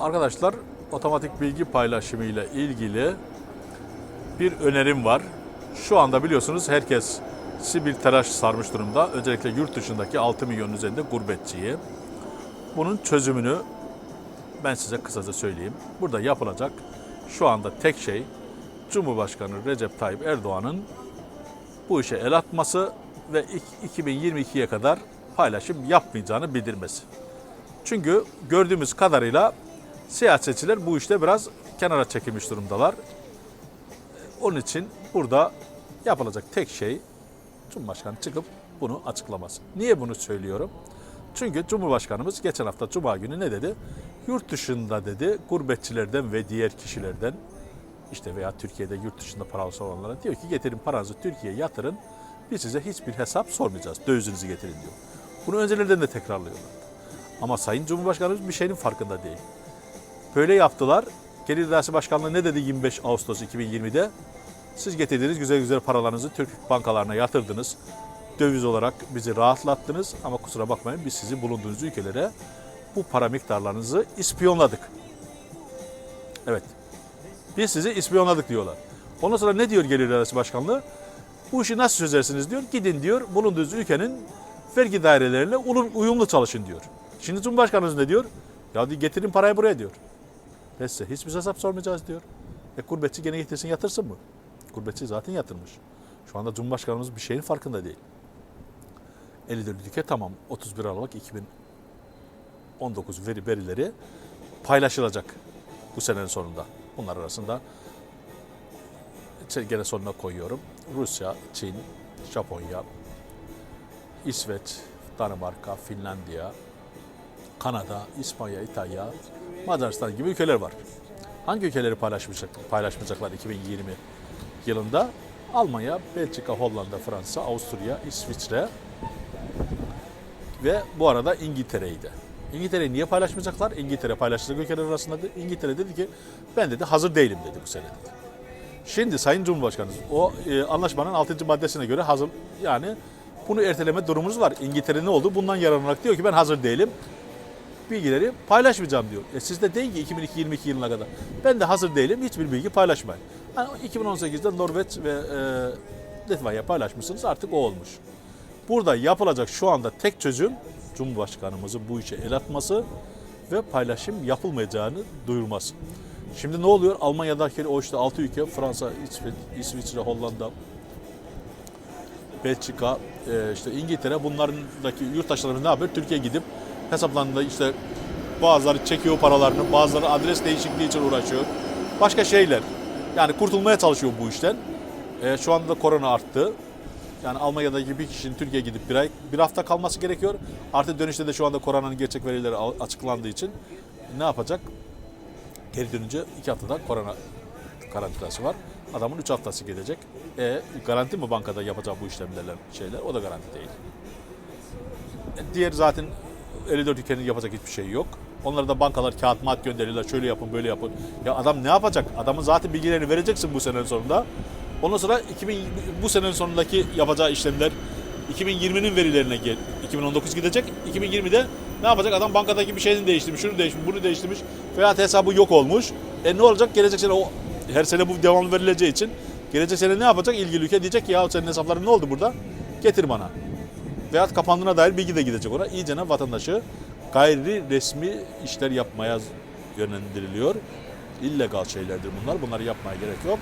Arkadaşlar otomatik bilgi paylaşımı ile ilgili bir önerim var. Şu anda biliyorsunuz herkes bir telaş sarmış durumda. Özellikle yurt dışındaki 6 milyon üzerinde gurbetçiyi. Bunun çözümünü ben size kısaca söyleyeyim. Burada yapılacak şu anda tek şey Cumhurbaşkanı Recep Tayyip Erdoğan'ın bu işe el atması ve ik- 2022'ye kadar paylaşım yapmayacağını bildirmesi. Çünkü gördüğümüz kadarıyla siyasetçiler bu işte biraz kenara çekilmiş durumdalar. Onun için burada yapılacak tek şey Cumhurbaşkanı çıkıp bunu açıklaması. Niye bunu söylüyorum? Çünkü Cumhurbaşkanımız geçen hafta Cuma günü ne dedi? Yurt dışında dedi gurbetçilerden ve diğer kişilerden işte veya Türkiye'de yurt dışında parası olanlara diyor ki getirin paranızı Türkiye'ye yatırın. Biz size hiçbir hesap sormayacağız. Dövizinizi getirin diyor. Bunu öncelerden de tekrarlıyorlar. Ama Sayın Cumhurbaşkanımız bir şeyin farkında değil. Böyle yaptılar. Gelir İdaresi Başkanlığı ne dedi 25 Ağustos 2020'de? Siz getirdiğiniz güzel güzel paralarınızı Türk bankalarına yatırdınız. Döviz olarak bizi rahatlattınız ama kusura bakmayın biz sizi bulunduğunuz ülkelere bu para miktarlarınızı ispiyonladık. Evet. Biz sizi ispiyonladık diyorlar. Ondan sonra ne diyor Gelir İdaresi Başkanlığı? Bu işi nasıl çözersiniz diyor. Gidin diyor bulunduğunuz ülkenin vergi daireleriyle ulum- uyumlu çalışın diyor. Şimdi Cumhurbaşkanımız ne diyor? Ya getirin parayı buraya diyor. Biz size hiçbir hesap sormayacağız diyor. E gurbetçi gene getirsin yatırsın mı? Gurbetçi zaten yatırmış. Şu anda Cumhurbaşkanımız bir şeyin farkında değil. 54 ülke tamam 31 Aralık 2019 veri verileri paylaşılacak bu senenin sonunda. Bunlar arasında gene sonuna koyuyorum. Rusya, Çin, Japonya, İsveç, Danimarka, Finlandiya, Kanada, İspanya, İtalya, Macaristan gibi ülkeler var. Hangi ülkeleri paylaşmayacak, paylaşmayacaklar 2020 yılında? Almanya, Belçika, Hollanda, Fransa, Avusturya, İsviçre ve bu arada İngiltere'yi de. İngiltere'yi niye paylaşmayacaklar? İngiltere paylaşacak ülkeler arasında. dedi. İngiltere dedi ki ben dedi hazır değilim dedi bu sene dedi. Şimdi Sayın Cumhurbaşkanı o e, anlaşmanın 6. maddesine göre hazır yani bunu erteleme durumumuz var. İngiltere ne oldu? Bundan yararlanarak diyor ki ben hazır değilim. Bilgileri paylaşmayacağım diyor. E siz de deyin ki 2022 yılına kadar. Ben de hazır değilim. Hiçbir bilgi paylaşmayın. Yani 2018'de Norveç ve e, Litvanya paylaşmışsınız. Artık o olmuş. Burada yapılacak şu anda tek çözüm Cumhurbaşkanımızın bu işe el atması ve paylaşım yapılmayacağını duyurması. Şimdi ne oluyor? Almanya'daki o işte 6 ülke Fransa, İsviçre, Hollanda, Belçika, e, işte İngiltere bunlarındaki yurttaşlarımız ne yapıyor? Türkiye'ye gidip hesaplarında işte bazıları çekiyor paralarını, bazıları adres değişikliği için uğraşıyor. Başka şeyler. Yani kurtulmaya çalışıyor bu işten. E, şu anda da korona arttı. Yani Almanya'daki bir kişinin Türkiye'ye gidip bir ay, bir hafta kalması gerekiyor. Artı dönüşte de şu anda koronanın gerçek verileri açıklandığı için ne yapacak? Geri dönünce iki haftada korona karantinası var. Adamın üç haftası gelecek. E, garanti mi bankada yapacağı bu işlemlerle şeyler? O da garanti değil. E, Diğer zaten 54 ülkenin yapacak hiçbir şey yok. Onlara da bankalar kağıt mat gönderiyorlar. Şöyle yapın, böyle yapın. Ya adam ne yapacak? Adamın zaten bilgilerini vereceksin bu senenin sonunda. Ondan sonra 2000, bu senenin sonundaki yapacağı işlemler 2020'nin verilerine gel. 2019 gidecek. 2020'de ne yapacak? Adam bankadaki bir şeyini değiştirmiş, şunu değiştirmiş, bunu değiştirmiş. Veya hesabı yok olmuş. E ne olacak? Gelecek sene o her sene bu devamlı verileceği için gelecek sene ne yapacak? İlgili ülke diyecek ki ya senin hesapların ne oldu burada? Getir bana. Veyahut kapandığına dair bilgi de gidecek ona. İyice vatandaşı gayri resmi işler yapmaya yönlendiriliyor. İllegal şeylerdir bunlar. Bunları yapmaya gerek yok.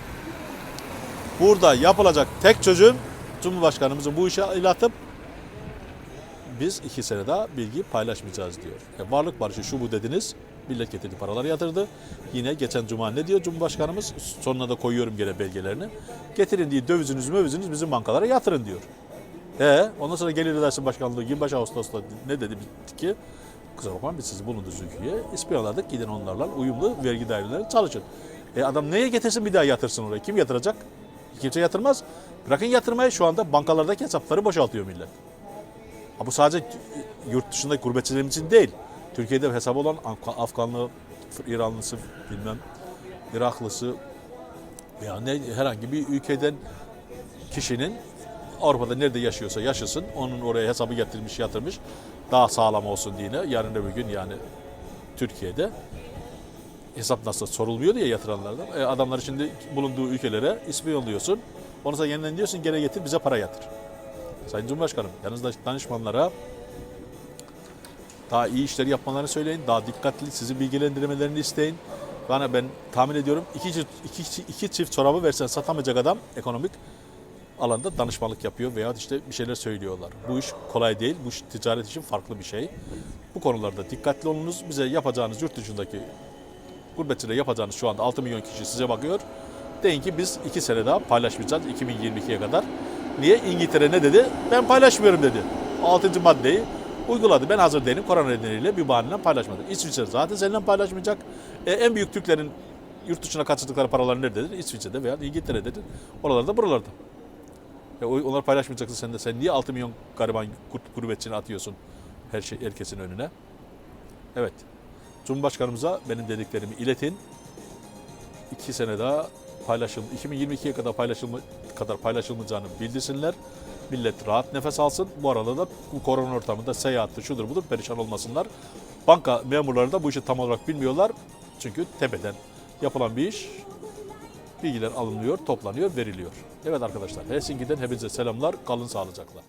Burada yapılacak tek çözüm Cumhurbaşkanımızın bu işe el atıp biz iki sene daha bilgi paylaşmayacağız diyor. E, varlık barışı şu bu dediniz. Millet getirdi paraları yatırdı. Yine geçen cuma ne diyor Cumhurbaşkanımız? Sonuna da koyuyorum gene belgelerini. Getirin diye döviziniz möviziniz bizim bankalara yatırın diyor. E ondan sonra Gelir İdaresi Başkanlığı 25 Ağustos'ta ne dedi bitti ki? Kusura bakmayın biz sizi bulunduğunuz ülkeye ispiyonladık. Gidin onlarla uyumlu vergi daireleri çalışın. E adam neye getirsin bir daha yatırsın oraya? Kim yatıracak? Kimse yatırmaz. Bırakın yatırmayı şu anda bankalardaki hesapları boşaltıyor millet. Ha bu sadece yurt dışındaki gurbetçilerimiz için değil. Türkiye'de hesabı olan Afga- Afganlı, İranlısı, bilmem Iraklısı veya ne, herhangi bir ülkeden kişinin Avrupa'da nerede yaşıyorsa yaşasın. Onun oraya hesabı getirmiş, yatırmış. Daha sağlam olsun diye. Yarın öbür gün yani Türkiye'de hesap nasıl sorulmuyor diye yatıranlardan. E, adamları şimdi bulunduğu ülkelere ismi yolluyorsun. Onu sonra yeniden diyorsun gene getir bize para yatır. Sayın Cumhurbaşkanım yanınızdaki danışmanlara daha iyi işleri yapmalarını söyleyin. Daha dikkatli sizi bilgilendirmelerini isteyin. Yani ben tahmin ediyorum iki, çift- iki, iki çift çorabı versen satamayacak adam ekonomik alanda danışmanlık yapıyor veya işte bir şeyler söylüyorlar. Bu iş kolay değil. Bu iş ticaret için farklı bir şey. Bu konularda dikkatli olunuz. Bize yapacağınız yurt dışındaki gurbetçilere yapacağınız şu anda 6 milyon kişi size bakıyor. Deyin ki biz 2 sene daha paylaşmayacağız 2022'ye kadar. Niye? İngiltere ne dedi? Ben paylaşmıyorum dedi. 6. maddeyi uyguladı. Ben hazır değilim. Korona nedeniyle bir bahaneyle paylaşmadı. İsviçre zaten seninle paylaşmayacak. E, en büyük Türklerin yurt dışına kaçırdıkları paralar nerededir? İsviçre'de veya İngiltere'dedir. Oralarda buralarda. E, o- onlar paylaşmayacaksın sen de. Sen niye 6 milyon gariban gur- gurbetçini atıyorsun her şey herkesin önüne? Evet. Cumhurbaşkanımıza benim dediklerimi iletin. İki sene daha paylaşıl 2022'ye kadar paylaşılma kadar paylaşılmayacağını bildirsinler. Millet rahat nefes alsın. Bu arada da bu korona ortamında seyahatte şudur budur perişan olmasınlar. Banka memurları da bu işi tam olarak bilmiyorlar. Çünkü tepeden yapılan bir iş bilgiler alınıyor, toplanıyor, veriliyor. Evet arkadaşlar Helsinki'den hepinize selamlar. Kalın sağlıcakla.